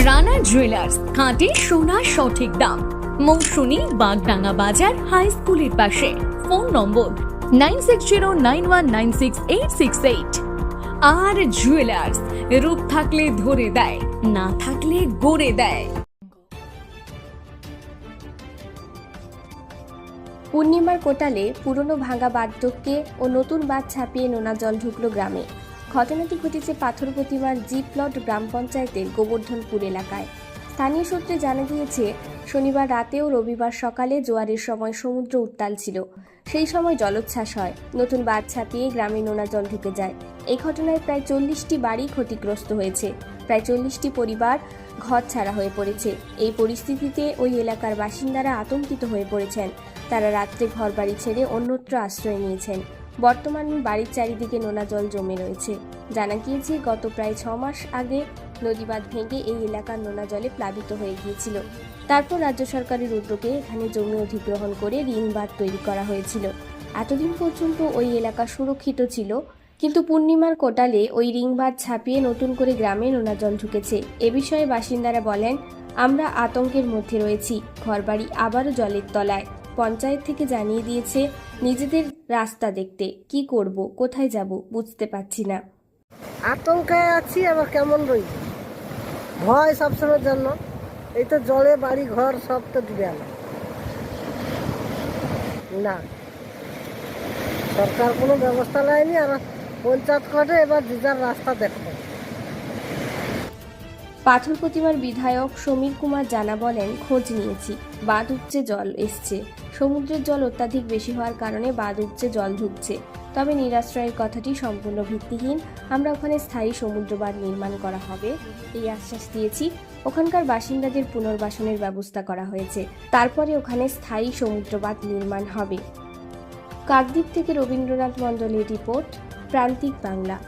Rana jewellers খাঁটি সোনার সঠিক দাম। মৌসুমী বাগডাঙ্গা বাজার হাই স্কুলের পাশে। ফোন নম্বর nine six zero nine one nine six eight six eight R jewellers রূপ থাকলে ধরে দেয়, না থাকলে গড়ে দেয়। পূর্ণিমার কোটালে পুরনো ভাঙা বাঁধটপকে ও নতুন বাঁধ ছাপিয়ে নোনা জল ঢুকলো গ্রামে। ঘটনাটি ঘটেছে পাথর প্রতিমার জি প্লট গ্রাম পঞ্চায়েতের গোবর্ধনপুর এলাকায়। স্থানীয় সূত্রে জানা গিয়েছে, শনিবার রাতে ও রবিবার সকালে জোয়ারের সময় সমুদ্র উত্তাল ছিল। সেই সময় জলোচ্ছ্বাস হয়। নতুন বাঁধ ছাপিয়ে গ্রামে নোনা জল ঢুকে যায়। এই ঘটনায় প্রায় চল্লিশটি বাড়ি ক্ষতিগ্রস্ত হয়েছে। প্রায় চল্লিশটি পরিবার ঘর ছাড়া হয়ে পড়েছে। এই পরিস্থিতিতে ওই এলাকার বাসিন্দারা আতঙ্কিত হয়ে পড়েছেন। তারা রাত্রে ঘরবাড়ি ছেড়ে অন্যত্র আশ্রয় নিয়েছেন। বর্তমানে বাড়ির চারিদিকে নোনা জল জমে রয়েছে। জানা গিয়েছে, গত প্রায় ছ মাস আগে নদীবাঁধ ভেঙে এই এলাকার নোনা জলে প্লাবিত হয়ে গিয়েছিল। তারপর রাজ্য সরকারের উদ্যোগে এখানে জমি অধিগ্রহণ করে ঋণ বাঁধ তৈরি করা হয়েছিল। এতদিন পর্যন্ত ওই এলাকা সুরক্ষিত ছিল, কিন্তু পূর্ণিমার কোটালে ওই রিংবাদ ছাপিয়ে নতুন করে গ্রামে নোনা জল ঢুকেছে। এ বিষয়ে বাসিন্দারা বলেন, আমরা আতঙ্কের মধ্যে রয়েছি। ঘরবাড়ি আবারও জলের তলায়। পঞ্চায়েত থেকে জানিয়ে দিয়েছে, নিজেদের রাস্তা দেখতে। কি করব? কোথায় যাব? বুঝতে পারছি না। আতঙ্কে আছি, আবার কেমন রই ভয় সবসময়ের জন্য। এই তো জলে বাড়ি ঘর সব তো ডুবে গেল। না। সরকার কোনো ব্যবস্থা নেয়নি, আর পঞ্চায়েত করে এবার যে রাস্তা দেখো পাথর প্রতিমার বিধায়ক সমীর কুমার জানা বলেন, খোঁজ নিয়েছি, বাঁধ উপচে জল এসছে। সমুদ্রের জল অত্যাধিক বেশি হওয়ার কারণে বাঁধ উপচে জল ঢুকছে। তবে নিরাশ্রয়ের কথাটি সম্পূর্ণ ভিত্তিহীন। আমরা ওখানে স্থায়ী সমুদ্র বাঁধ নির্মাণ করা হবে এই আশ্বাস দিয়েছি। ওখানকার বাসিন্দাদের পুনর্বাসনের ব্যবস্থা করা হয়েছে। তারপরে ওখানে স্থায়ী সমুদ্র বাঁধ নির্মাণ হবে। কাকদ্বীপ থেকে রবীন্দ্রনাথ মণ্ডলের রিপোর্ট, প্রান্তিক বাংলা।